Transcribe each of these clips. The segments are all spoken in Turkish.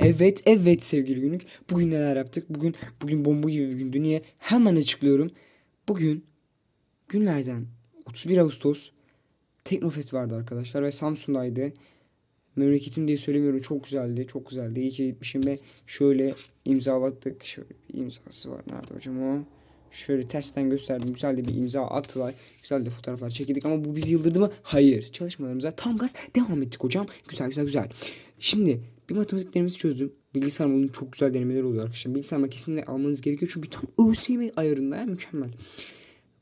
Evet evet sevgili günlük. Bugün neler yaptık? Bugün bugün bomba gibi bir gündü. Niye? Hemen açıklıyorum. Bugün günlerden 31 Ağustos Teknofest vardı arkadaşlar ve Samsun'daydı. Memleketim diye söylemiyorum. Çok güzeldi. Çok güzeldi. İyi ki gitmişim ve şöyle imzalattık. Şöyle bir imzası var. Nerede hocam o? Şöyle tersten gösterdim. Güzel de bir imza attılar. Güzel de fotoğraflar çekildik ama bu bizi yıldırdı mı? Hayır. Çalışmalarımıza tam gaz devam ettik hocam. Güzel güzel güzel. Şimdi bir matematik denemesi çözdüm. Bilgisayar bunun çok güzel denemeler oluyor arkadaşlar. Bilgisayar kesinlikle almanız gerekiyor çünkü tam ÖSYM ayarında ya, mükemmel.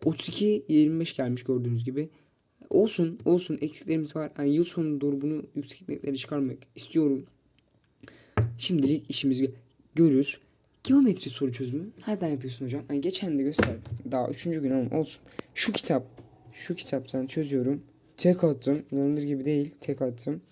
32 25 gelmiş gördüğünüz gibi. Olsun olsun eksiklerimiz var. Yani yıl sonuna doğru bunu yüksekliklere çıkarmak istiyorum. Şimdilik işimizi görür. Geometri soru çözümü nereden yapıyorsun hocam? Yani geçen de gösterdim. Daha üçüncü gün ama olsun. Şu kitap. Şu kitaptan çözüyorum. Tek attım. İnanılır gibi değil. Tek attım.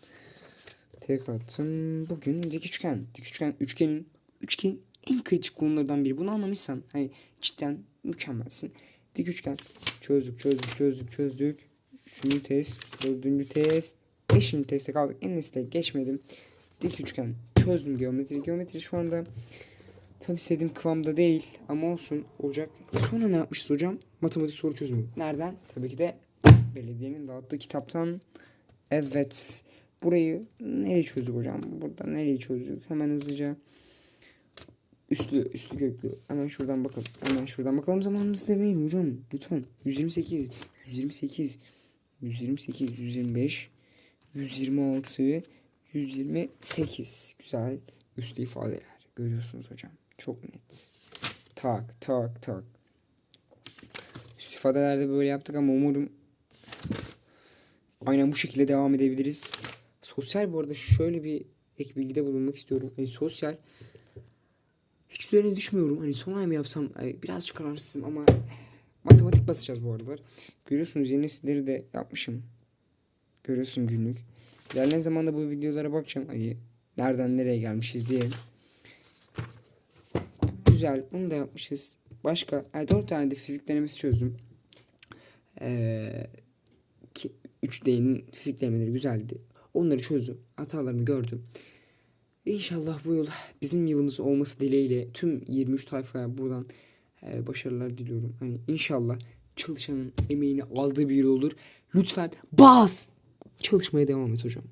Tek attım. Bugün dik üçgen. Dik üçgen. Üçgenin. Üçgenin en kritik konulardan biri. Bunu anlamışsan. Hani cidden mükemmelsin. Dik üçgen. Çözdük çözdük çözdük çözdük. Üçüncü test. Dördüncü test. Beşinci teste kaldık. En nesle geçmedim. Dik üçgen. Çözdüm geometri. Geometri şu anda tam istediğim kıvamda değil ama olsun olacak. E sonra ne yapmışız hocam? Matematik soru çözümü. Nereden? Tabii ki de belediyenin dağıttığı kitaptan. Evet. Burayı nereye çözdük hocam? Burada nereye çözdük? Hemen hızlıca. Üstlü, üstlü köklü. Hemen şuradan bakalım. Hemen şuradan bakalım zamanımız demeyin hocam. Lütfen. 128, 128, 128, 125, 126, 128. Güzel. Üslü ifadeler. Görüyorsunuz hocam. Çok net. Tak, tak, tak. Üst böyle yaptık ama umarım aynen bu şekilde devam edebiliriz. Sosyal bu arada şöyle bir ek bilgide bulunmak istiyorum. Hani sosyal hiç üzerine düşmüyorum. Hani son ay mı yapsam ay, birazcık kararsızım ama matematik basacağız bu aralar. Görüyorsunuz yeni nesilleri de yapmışım. Görüyorsun günlük. İlerleyen zamanda bu videolara bakacağım. Hani nereden nereye gelmişiz diye. Güzel. Bunu da yapmışız. Başka. Yani 4 tane de fizik denemesi çözdüm. Ee, ki 3D'nin fizik denemeleri güzeldi. Onları çözdüm. Hatalarımı gördüm. İnşallah bu yıl bizim yılımız olması dileğiyle tüm 23 tayfaya buradan e, başarılar diliyorum. Hani inşallah çalışanın emeğini aldığı bir yıl olur. Lütfen bas! Çalışmaya devam et hocam.